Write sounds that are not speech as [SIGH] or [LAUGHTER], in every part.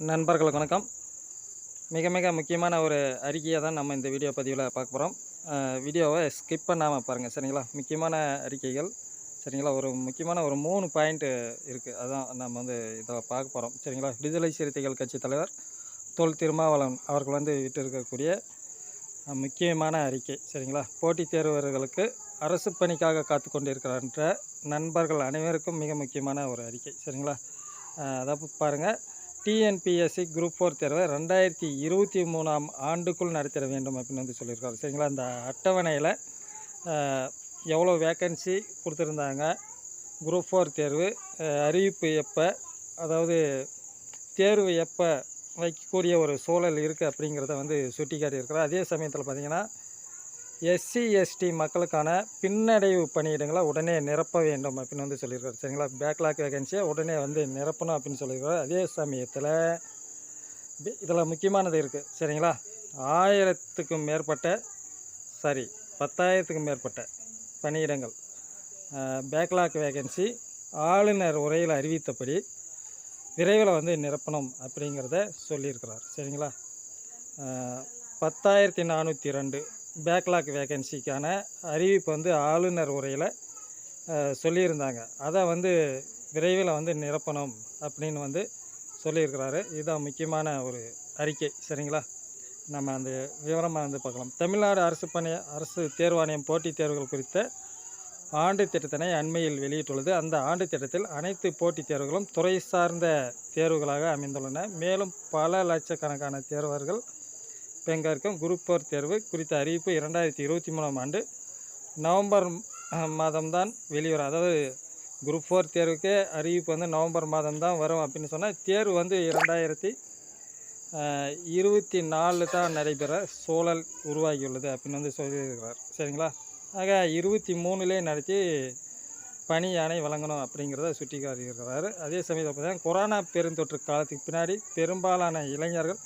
நண்பர்கள் வணக்கம். மிக மிக முக்கியமான ஒரு அறிக்கையை தான் நம்ம இந்த வீடியோ பதிவில் பார்க்க போகிறோம் வீடியோவை ஸ்கிப் பண்ணாமல் பாருங்கள் சரிங்களா? முக்கியமான அறிக்கைகள் சரிங்களா? ஒரு முக்கியமான ஒரு மூணு பாயிண்ட்டு இருக்குது அதான் நம்ம வந்து இதை பார்க்க போகிறோம் சரிங்களா? விடுதலை சிறுத்தைகள் கட்சி தலைவர் தொல் திருமாவளவன் அவர்கள் வந்து விட்டு இருக்கக்கூடிய முக்கியமான அறிக்கை சரிங்களா? போட்டித் தேர்வர்களுக்கு அரசு பணிக்காக காத்து கொண்டிருக்கின்ற நண்பர்கள் அனைவருக்கும் மிக முக்கியமான ஒரு அறிக்கை சரிங்களா? அதை அதாவது பாருங்கள் டிஎன்பிஎஸ்சி குரூப் ஃபோர் தேர்வை ரெண்டாயிரத்தி இருபத்தி மூணாம் ஆண்டுக்குள் நடத்திட வேண்டும் அப்படின்னு வந்து சொல்லியிருக்காரு. சரிங்களா? அந்த அட்டவணையில் எவ்வளோ வேக்கன்சி கொடுத்துருந்தாங்க? குரூப் ஃபோர் தேர்வு அறிவிப்பு எப்போ? அதாவது தேர்வு எப்போ வைக்கக்கூடிய ஒரு சூழல் இருக்குது அப்படிங்கிறத வந்து சுட்டி காட்டியிருக்கிறார் அதே சமயத்தில் பார்த்திங்கன்னா எஸ்சி எஸ்டி மக்களுக்கான பின்னடைவு பணியிடங்களை உடனே நிரப்ப வேண்டும் அப்படின்னு வந்து சொல்லியிருக்காரு. சரிங்களா? பேக்லாக் வேகன்சியை உடனே வந்து நிரப்பணும் அப்படின்னு சொல்லியிருக்காரு. அதே சமயத்தில் இதில் முக்கியமானது இருக்குது சரிங்களா? ஆயிரத்துக்கும் மேற்பட்ட சாரி பத்தாயிரத்துக்கும் மேற்பட்ட பணியிடங்கள். பேக்லாக் வேகன்சி ஆளுநர் உரையில் அறிவித்தபடி விரைவில் வந்து நிரப்பணும் அப்படிங்கிறத சொல்லியிருக்கிறார். சரிங்களா? பத்தாயிரத்தி நானூற்றி ரெண்டு பேக்லாக் வேகன்சிக்கான அறிவிப்பு வந்து ஆளுநர் உரையில் சொல்லியிருந்தாங்க. அதை வந்து விரைவில் வந்து நிரப்பணும் அப்படின்னு வந்து சொல்லியிருக்கிறாரு. இதுதான் முக்கியமான ஒரு அறிக்கை சரிங்களா? நம்ம அந்த விவரமாக வந்து பார்க்கலாம். தமிழ்நாடு அரசு பணி அரசு தேர்வாணையம் போட்டித் தேர்வுகள் குறித்த ஆண்டு திட்டத்தினை அண்மையில் வெளியிட்டுள்ளது. அந்த ஆண்டு திட்டத்தில் அனைத்து போட்டித் தேர்வுகளும் துறை சார்ந்த தேர்வுகளாக அமைந்துள்ளன. மேலும் பல லட்சக்கணக்கான தேர்வர்கள் பங்கேற்கும் குரூப் ஃபோர் தேர்வு குறித்த அறிவிப்பு இரண்டாயிரத்தி இருபத்தி மூணாம் ஆண்டு நவம்பர் மாதம்தான் வெளிவரும். அதாவது குரூப் ஃபோர் தேர்வுக்கு அறிவிப்பு வந்து நவம்பர் மாதம் தான் வரும் அப்படின்னு சொன்னால் தேர்வு வந்து இரண்டாயிரத்தி இருபத்தி நாலு தான் நடைபெற சூழல் உருவாகியுள்ளது அப்படின்னு வந்து சொல்லியிருக்கிறார். சரிங்களா? ஆக இருபத்தி மூணுலே நடத்தி பணி யானை வழங்கணும் அப்படிங்கிறத சுட்டி காட்டியிருக்கிறாரு அதே சமயத்தில் பார்த்தீங்கன்னா கொரோனா பெருந்தொற்று காலத்துக்கு பின்னாடி பெரும்பாலான இளைஞர்கள்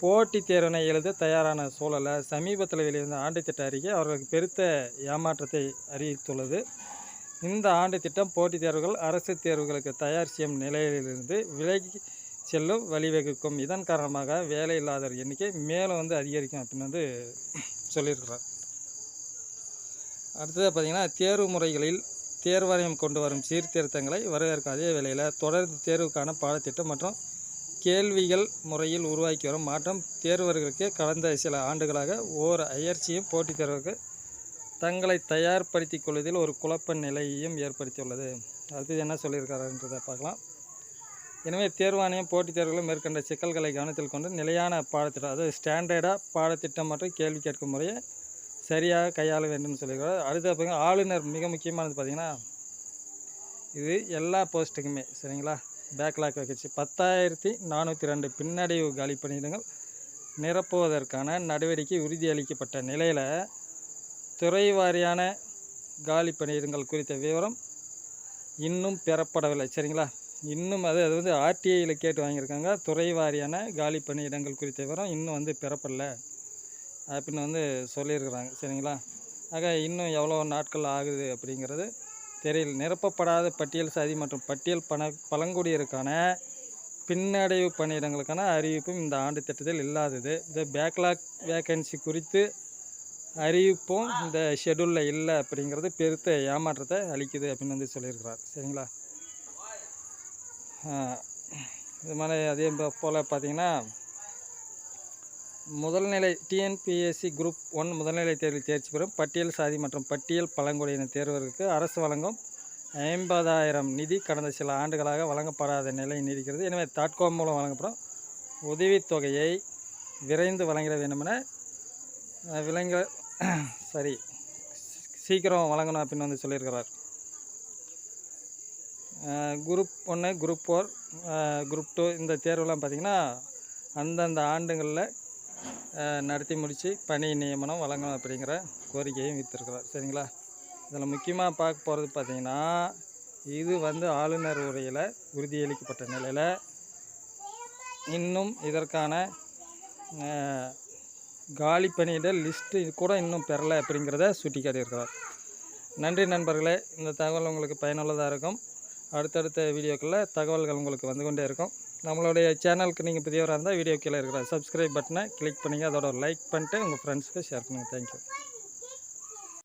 போட்டித் தேர்வினை எழுத தயாரான சூழலை சமீபத்தில் வெளிவந்த ஆண்டு திட்ட அறிக்கை அவர்களுக்கு பெருத்த ஏமாற்றத்தை அறிவித்துள்ளது. இந்த ஆண்டு திட்டம் போட்டித் தேர்வுகள் அரசு தேர்வுகளுக்கு தயார் செய்யும் நிலையிலிருந்து விலகி செல்லும் வழிவகுக்கும். இதன் காரணமாக வேலை இல்லாதவர் எண்ணிக்கை மேலும் வந்து அதிகரிக்கும் அப்படின்னு வந்து சொல்லியிருக்கிறார். அடுத்தது பார்த்திங்கன்னா தேர்வு முறைகளில் தேர்வாரியம் கொண்டு வரும் சீர்திருத்தங்களை வரவேற்கும் அதே வேளையில் தொடர்ந்து தேர்வுக்கான பாடத்திட்டம் மற்றும் கேள்விகள் முறையில் உருவாக்கி வரும் மாற்றம் தேர்வர்களுக்கு கடந்த சில ஆண்டுகளாக ஓர் அயற்சியும் போட்டித் தேர்வுக்கு தங்களை தயார்படுத்திக் கொள்வதில் ஒரு குழப்ப நிலையையும் ஏற்படுத்தியுள்ளது. அடுத்தது என்ன சொல்லியிருக்காருன்றதை பார்க்கலாம். எனவே தேர்வாணையம் போட்டித் தேர்வுகளும் மேற்கண்ட சிக்கல்களை கவனத்தில் கொண்டு நிலையான பாடத்திட்டம் அதாவது ஸ்டாண்டர்டாக பாடத்திட்டம் மற்றும் கேள்வி கேட்கும் முறையை சரியாக கையாள வேண்டும்னு சொல்லியிருக்காரு. அடுத்த பார்த்திங்கன்னா ஆளுநர் மிக முக்கியமானது பார்த்திங்கன்னா இது எல்லா போஸ்ட்டுக்குமே சரிங்களா? பேக்லாக் வேகன்சி பத்தாயிரத்தி நானூற்றி ரெண்டு பின்னடைவு காலி பணியிடங்கள் நிரப்புவதற்கான நடவடிக்கை உறுதியளிக்கப்பட்ட நிலையில் துறை வாரியான காலி பணியிடங்கள் குறித்த விவரம் இன்னும் பெறப்படவில்லை. சரிங்களா? இன்னும் அது அது வந்து ஆர்டிஐயில் கேட்டு வாங்கியிருக்காங்க. துறை வாரியான காலி பணியிடங்கள் குறித்த விவரம் இன்னும் வந்து பெறப்படல அப்படின்னு வந்து சொல்லியிருக்கிறாங்க. சரிங்களா? ஆக இன்னும் எவ்வளோ நாட்கள் ஆகுது அப்படிங்கிறது தெரியல நிரப்பப்படாத பட்டியல் சாதி மற்றும் பட்டியல் பண பழங்குடியருக்கான பின்னடைவு பணியிடங்களுக்கான அறிவிப்பும் இந்த ஆண்டு திட்டத்தில் இல்லாதது. இந்த பேக்லாக் வேக்கன்சி குறித்து அறிவிப்பும் இந்த ஷெடியூலில் இல்லை அப்படிங்கிறது பெருத்த ஏமாற்றத்தை அளிக்குது அப்படின்னு வந்து சொல்லியிருக்கிறார். சரிங்களா? இது மாதிரி அதே போல் பார்த்தீங்கன்னா முதல்நிலை டிஎன்பிஎஸ்சி குரூப் ஒன் முதல்நிலை தேர்வில் தேர்ச்சி பெறும் பட்டியல் சாதி மற்றும் பட்டியல் பழங்குடியின தேர்வருக்கு அரசு வழங்கும் ஐம்பதாயிரம் நிதி கடந்த சில ஆண்டுகளாக வழங்கப்படாத நிலை நீடிக்கிறது. எனவே தாட்கோ மூலம் வழங்கப்படும் உதவித்தொகையை விரைந்து வழங்கிட வேண்டுமென விலங்க சரி [COUGHS] சீக்கிரம் வழங்கணும் அப்படின்னு வந்து சொல்லியிருக்கிறார். குரூப் ஒன்று குரூப் ஃபோர் குரூப் டூ இந்த தேர்வுலாம் பார்த்திங்கன்னா அந்தந்த ஆண்டுகளில் நடத்தி முடித்து பணி நியமனம் வழங்கணும் அப்படிங்கிற கோரிக்கையும் வித்திருக்கிறார் சரிங்களா? இதில் முக்கியமாக பார்க்க போகிறது பார்த்திங்கன்னா இது வந்து ஆளுநர் உரையில் உறுதியளிக்கப்பட்ட நிலையில் இன்னும் இதற்கான காலி பணியிட லிஸ்ட்டு கூட இன்னும் பெறலை அப்படிங்கிறத சுட்டி காட்டியிருக்கிறார் நன்றி நண்பர்களே. இந்த தகவல் உங்களுக்கு பயனுள்ளதாக இருக்கும். அடுத்தடுத்த வீடியோக்களில் தகவல்கள் உங்களுக்கு வந்து கொண்டே இருக்கும். நம்மளுடைய சேனலுக்கு நீங்கள் புதியவராக இருந்தால் வீடியோ கீழே இருக்கிற சப்ஸ்கிரைப் பட்டனை கிளிக் பண்ணிங்க. அதோட லைக் பண்ணிட்டு உங்கள் ஃப்ரெண்ட்ஸுக்கு ஷேர் பண்ணுங்கள் தேங்க்யூ